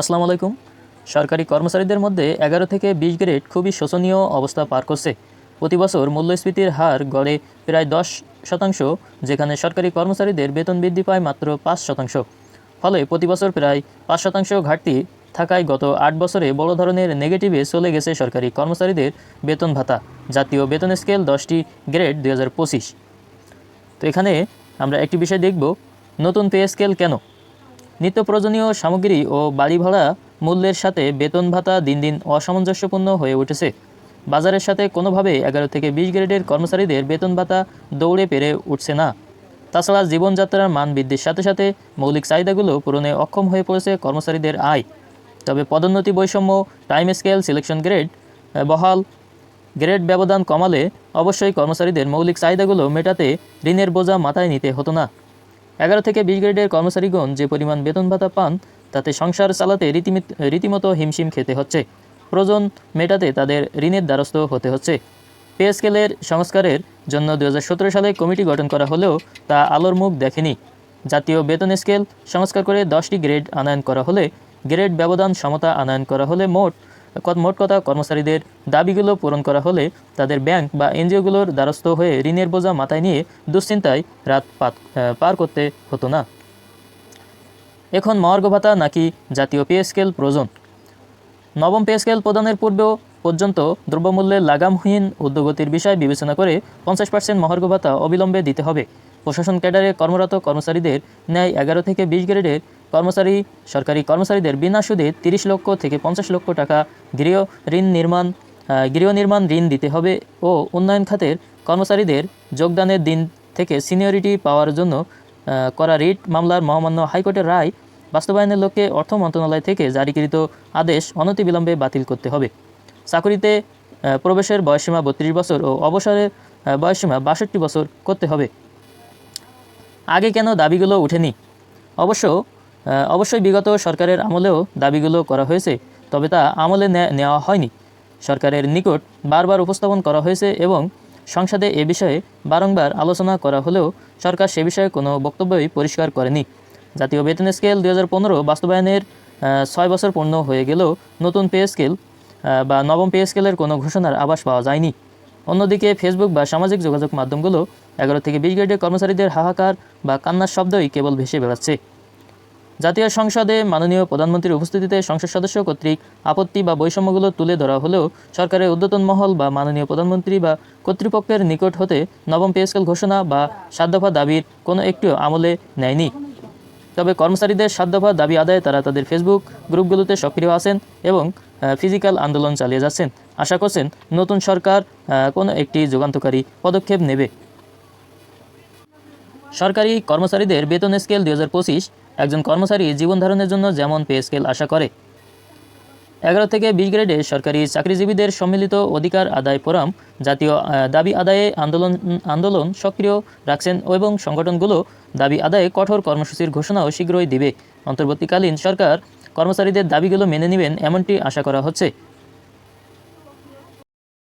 আসসালামু আলাইকুম। সরকারি কর্মচারীদের মধ্যে এগারো থেকে বিশ গ্রেড খুবই শোচনীয় অবস্থা পার করছে। প্রতি বছর মূল্যস্ফীতির হার গড়ে প্রায় দশ শতাংশ, যেখানে সরকারি কর্মচারীদের বেতন বৃদ্ধি পায় মাত্র পাঁচ শতাংশ। ফলে প্রতি বছর প্রায় পাঁচ শতাংশ ঘাটতি থাকায় গত আট বছরে বড় ধরনের নেগেটিভে চলে গেছে সরকারি কর্মচারীদের বেতন ভাতা, জাতীয় বেতন স্কেল দশটি গ্রেড দুই হাজার পঁচিশ। তো এখানে আমরা একটি বিষয় দেখব, নতুন পে স্কেল কেন? নিত্য প্রয়োজনীয় সামগ্রী ও বাড়ি ভাড়া মূল্যের সাথে বেতন ভাতা দিন দিন অসামঞ্জস্যপূর্ণ হয়ে উঠেছে। বাজারের সাথে কোনোভাবে এগারো থেকে বিশ গ্রেডের কর্মচারীদের বেতন ভাতা দৌড়ে পেরে উঠছে না। তাছাড়া জীবনযাত্রার মান বৃদ্ধির সাথে সাথে মৌলিক চাহিদাগুলো পূরণে অক্ষম হয়ে পড়েছে কর্মচারীদের আয়। তবে পদোন্নতি বৈষম্য, টাইম স্কেল, সিলেকশন গ্রেড বহাল গ্রেড ব্যবধান কমালে অবশ্যই কর্মচারীদের মৌলিক চাহিদাগুলো মেটাতে ঋণের বোঝা মাথায় নিতে হতো না। এগারো থেকে বিশ গ্রেডের কর্মচারীগণ যে পরিমাণ বেতন ভাতা পান, তাতে সংসার চালাতে রীতিমিত হিমশিম খেতে হচ্ছে। প্রয়োজন মেটাতে তাদের ঋণের দ্বারস্থ হতে হচ্ছে। পে স্কেলের সংস্কারের জন্য দু হাজার সতেরো সালে কমিটি গঠন করা হলেও তা আলোর মুখ দেখেনি। জাতীয় বেতন স্কেল সংস্কার করে দশটি গ্রেড আনয়ন করা হলে গ্রেড ব্যবধান, সমতা আনয়ন করা হলে মোট মোট কথা কর্মচারীদের দাবিগুলো পূরণ করা হলে তাদের ব্যাংক বা এনজিওগুলোর দ্বারস্থ হয়ে ঋণের বোঝা মাথায় নিয়ে দুশ্চিন্তায় রাত পার করতে হতো না। এখন মহার্ঘ ভাতা নাকি জাতীয় পে স্কেল প্রয়োজন? নবম পে স্কেল প্রদানের পূর্বেও পর্যন্ত দ্রব্যমূল্যের লাগামহীন উদ্যোগতির বিষয় বিবেচনা করে পঞ্চাশ পার্সেন্ট মহার্ঘ ভাতা অবিলম্বে দিতে হবে। প্রশাসন ক্যাডারে কর্মরত কর্মচারীদের ন্যায় এগারো থেকে বিশ গ্রেডের কর্মচারী, সরকারি কর্মচারীদের বিনা সুদে তিরিশ লক্ষ থেকে পঞ্চাশ লক্ষ টাকা গৃহ ঋণ নির্মাণ গৃহ নির্মাণ ঋণ দিতে হবে ও উন্নয়ন খাতের কর্মচারীদের যোগদানের দিন থেকে সিনিয়রিটি পাওয়ার জন্য করা রিট মামলার মহামান্য হাইকোর্টের রায় বাস্তবায়নের লক্ষ্যে অর্থ মন্ত্রণালয় থেকে জারিকৃত আদেশ অনতিবিলম্বে বাতিল করতে হবে। চাকরিতে প্রবেশের বয়সসীমা বত্রিশ বছর ও অবসরের বয়সসীমা বাষট্টি বছর করতে হবে। আগে কেন দাবিগুলো ওঠেনি? অবশ্য অবশ্যই বিগত সরকারের আমলেও দাবিগুলো করা হয়েছে, তবে তা আমলে নেওয়া হয়নি। সরকারের নিকট বারবার উপস্থাপন করা হয়েছে এবং সংসদে এ বিষয়ে বারংবার আলোচনা করা হলেও সরকার সে বিষয়ে কোনো বক্তব্যই পরিষ্কার করেনি। জাতীয় বেতন স্কেল দু হাজার পনেরো বাস্তবায়নের ছয় বছর পূর্ণ হয়ে গেলেও নতুন পে স্কেল বা নবম পে স্কেলের কোনো ঘোষণার আভাস পাওয়া যায়নি। অন্যদিকে ফেসবুক বা সামাজিক যোগাযোগ মাধ্যমগুলো এগারো থেকে বিশ গ্রেডের কর্মচারীদের হাহাকার বা কান্নার শব্দই কেবল ভেসে বেড়াচ্ছে। জাতীয় সংসদে মাননীয় প্রধানমন্ত্রীর উপস্থিতিতে সংসদ সদস্য কর্তৃক আপত্তি বা বৈষম্যগুলো তুলে ধরা হলেও সরকারের উদ্যতন মহল বা মাননীয় প্রধানমন্ত্রী বা কর্তৃপক্ষের নিকট হতে নবম পে স্কেল ঘোষণা বা সাত দফা দাবির কোনো একটিও আমলে নেয়নি। তবে কর্মচারীদের দফা দাবি আদায়ে তারা তাদের ফেসবুক গ্রুপগুলোতে সক্রিয় আছেন এবং ফিজিক্যাল আন্দোলন চালিয়ে যাচ্ছেন। আশা করছেন নতুন সরকার কোনো একটি যুগান্তকারী পদক্ষেপ নেবে। সরকারি কর্মচারীদের বেতন স্কেল দু হাজার পঁচিশ, একজন কর্মচারী জীবন ধারণের জন্য যেমন পে স্কেল আশা করে। এগারো থেকে বিশ গ্রেডে সরকারি চাকরিজীবীদের সম্মিলিত অধিকার আদায় ফোরাম, জাতীয় দাবি আদায়ে আন্দোলন আন্দোলন সক্রিয় রাখছেন এবং সংগঠনগুলো দাবি আদায়ে কঠোর কর্মসূচির ঘোষণাও শীঘ্রই দিবে। অন্তর্বর্তীকালীন সরকার কর্মচারীদের দাবিগুলো মেনে নেবেন এমনটি আশা করা হচ্ছে।